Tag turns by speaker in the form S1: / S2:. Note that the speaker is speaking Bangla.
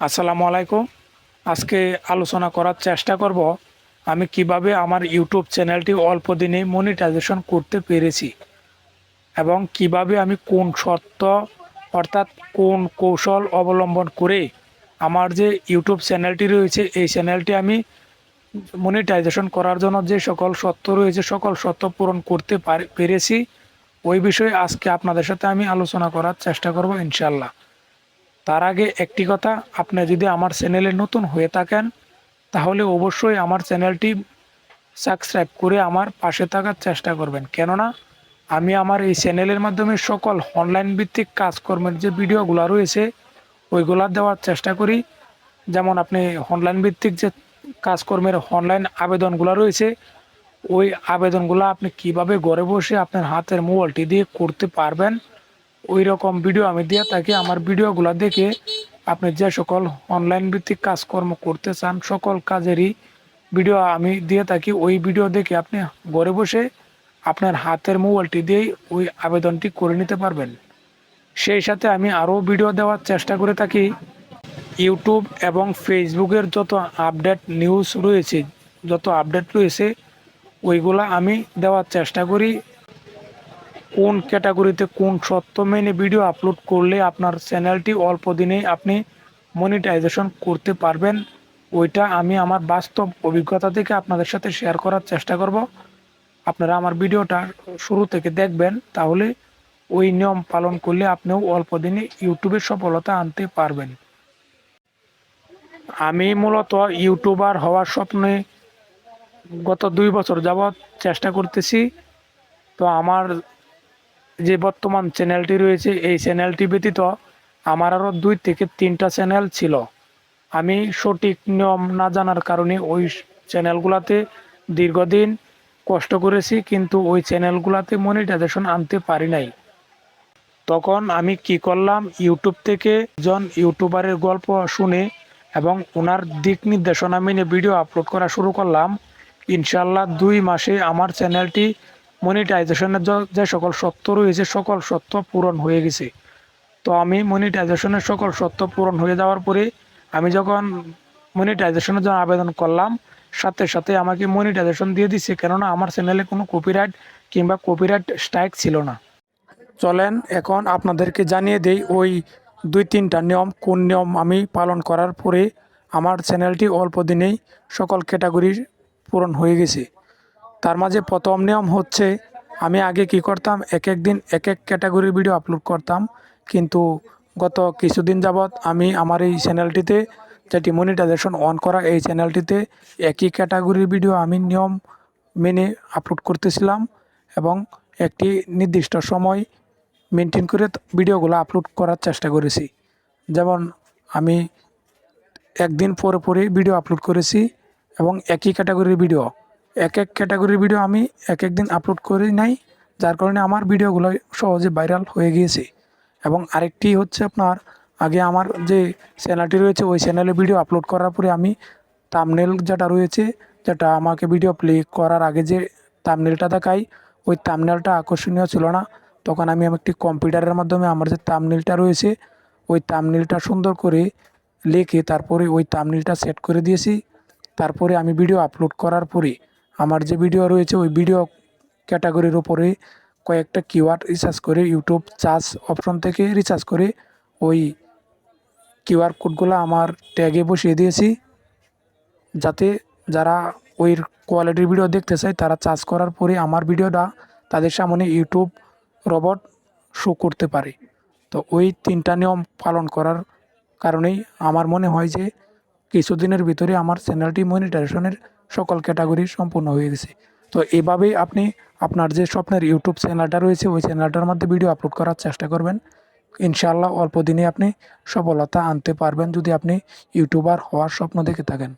S1: আসসালামু আলাইকুম। আজকে আলোচনা করার চেষ্টা করব আমি কীভাবে আমার ইউটিউব চ্যানেলটি অল্প দিনে মনিটাইজেশন করতে পেরেছি এবং কীভাবে আমি কোন শর্ত অর্থাৎ কোন কৌশল অবলম্বন করে আমার যে ইউটিউব চ্যানেলটি রয়েছে, এই চ্যানেলটি আমি মনিটাইজেশন করার জন্য যে সকল শর্ত রয়েছে, সকল শর্ত পূরণ করতে পারে- পেরেছি, ওই বিষয়ে আজকে আপনাদের সাথে আমি আলোচনা করার চেষ্টা করব ইনশাল্লাহ তার আগে একটি কথা, আপনি যদি আমার চ্যানেলে নতুন হয়ে থাকেন, তাহলে অবশ্যই আমার চ্যানেলটি সাবস্ক্রাইব করে আমার পাশে থাকার চেষ্টা করবেন। কেননা, আমি আমার এই চ্যানেলের মাধ্যমে সকল অনলাইন ভিত্তিক কাজকর্মের যে ভিডিওগুলো রয়েছে, ওইগুলা দেওয়ার চেষ্টা করি। যেমন আপনি অনলাইন ভিত্তিক যে কাজকর্মের অনলাইন আবেদনগুলো রয়েছে, ওই আবেদনগুলো আপনি কীভাবে ঘরে বসে আপনার হাতের মোবাইলটি দিয়ে করতে পারবেন ওই রকম ভিডিও আমি দিয়ে থাকি, আমার ভিডিওগুলো দেখে আপনি যে সকল অনলাইন ভিত্তিক কাজকর্ম করতে চান, সকল কাজেরই ভিডিও আমি দিয়ে থাকি, ওই ভিডিও দেখে আপনি ঘরে বসে আপনার হাতের মোবাইলটি দিয়েই ওই আবেদনটি করে নিতে পারবেন। সেই সাথে আমি আরও ভিডিও দেওয়ার চেষ্টা করে থাকি। ইউটিউব এবং ফেসবুকের যত আপডেট নিউজ রয়েছে, যত আপডেট রয়েছে, ওইগুলা আমি দেওয়ার চেষ্টা করি। কোন ক্যাটাগরিতে কোন সত্য মেনে ভিডিও আপলোড করলে আপনার চ্যানেলটি অল্প দিনেই আপনি মনিটাইজেশন করতে পারবেন, ওইটা আমি আমার বাস্তব অভিজ্ঞতা থেকে আপনাদের সাথে শেয়ার করার চেষ্টা করব। আপনারা আমার ভিডিওটা শুরু থেকে দেখবেন, তাহলে ওই নিয়ম পালন করলে আপনিও অল্প দিনে ইউটিউবে সফলতা আনতে পারবেন। আমি মূলত ইউটিউবার হওয়ার স্বপ্নে গত দুই বছর যাবৎ চেষ্টা করতেছি। তো আমার যে বর্তমান চ্যানেলটি রয়েছে, এই চ্যানেলটি ব্যতীত আমার আরও দুই থেকে তিনটা চ্যানেল ছিল। আমি সঠিক নিয়ম না জানার কারণে ওই চ্যানেলগুলোতে দীর্ঘদিন কষ্ট করেছি, কিন্তু ওই চ্যানেলগুলোতে মনিটাইজেশন আনতে পারি নাই। তখন আমি কি করলাম ইউটিউব থেকে একজন ইউটিউবারের গল্প শুনে এবং ওনার দিক নির্দেশনা মেনে ভিডিও আপলোড করা শুরু করলাম। ইনশাল্লাহ দুই মাসে আমার চ্যানেলটি মনিটাইজেশনের য- সকল সত্য রয়েছে, সকল সত্য পূরণ হয়ে গেছে। তো আমি মনিটাইজেশনের সকল সত্য পূরণ হয়ে যাওয়ার পরে, আমি যখন মনিটাইজেশনের জন্য আবেদন করলাম, সাথে সাথে আমাকে মনিটাইজেশন দিয়ে দিচ্ছে কেননা আমার চ্যানেলে কোনো কপিরাইট কিংবা কপিরাইট স্ট্রাইক ছিল না। চলেন এখন আপনাদেরকে জানিয়ে দেই, ওই দুই তিনটা নিয়ম, কোন নিয়ম আমি পালন করার পরে আমার চ্যানেলটি অল্প দিনেই সকল ক্যাটাগরি পূরণ হয়ে গেছে। তার মাঝে প্রথম নিয়ম হচ্ছে, আমি আগে কি করতাম? এক এক দিন এক এক ক্যাটাগরির ভিডিও আপলোড করতাম। কিন্তু গত কিছুদিন যাবৎ আমি আমার এই চ্যানেলটিতে যেটি মনিটাইজেশন অন করা এই চ্যানেলটিতে একই ক্যাটাগরির ভিডিও আমি নিয়ম মেনে আপলোড করতেছিলাম এবং একটি নির্দিষ্ট সময় মেনটেন করে ভিডিওগুলো আপলোড করার চেষ্টা করেছি। যেমন আমি একদিন পরে পরে ভিডিও আপলোড করেছি এবং একই ক্যাটাগরির ভিডিও এক এক ক্যাটাগরির ভিডিও আমি এক এক দিন আপলোড করি নাই, যার কারণে আমার ভিডিওগুলো সহজে ভাইরাল হয়ে গিয়েছে। এবং আরেকটি হচ্ছে আপনার, আগে আমার যে চ্যানেলটি রয়েছে, ওই চ্যানেলে ভিডিও আপলোড করার পরে আমি তামনেল যেটা রয়েছে, যেটা আমাকে ভিডিও প্লে করার আগে যে তামনেলটা দেখাই, ওই তামনেলটা আকর্ষণীয় ছিল না। তখন আমি একটি কম্পিউটারের মাধ্যমে আমার যে তামনেলটা রয়েছে, ওই তামনেলটা সুন্দর করে লিখে, তারপরে ওই তামনেলটা সেট করে দিয়েছি। তারপরে আমি ভিডিও আপলোড করার পরে আমার যে ভিডিও রয়েছে, ওই ভিডিও ক্যাটাগরির ওপরে কয়েকটা কিওয়ার্ড রিসার্চ করে ইউটিউব চার্জ অপশন থেকে রিচার্জ করে, ওই কিউআর কোডগুলো আমার ট্যাগে বসিয়ে দিয়েছি। যাতে যারা ওই কোয়ালিটির ভিডিও দেখতে চায়, তারা চার্জ করার পরে আমার ভিডিওটা তাদের সামনে ইউটিউব রবট শো করতে পারে। তো ওই তিনটা নিয়ম পালন করার কারণেই আমার মনে হয় যে, কিছুদিনের ভিতরে আমার চ্যানেলটি মনিটাইজেশনের সকল ক্যাটাগরি সম্পূর্ণ হয়ে গেছে। তো এভাবেই আপনি আপনার যে স্বপ্নের ইউটিউব চ্যানেলটা রয়েছে, ওই চ্যানেলটার মধ্যে ভিডিও আপলোড করার চেষ্টা করবেন। ইনশাআল্লাহ অল্প দিনে আপনি সফলতা আনতে পারবেন যদি আপনি ইউটিউবার হওয়ার স্বপ্ন দেখে থাকেন।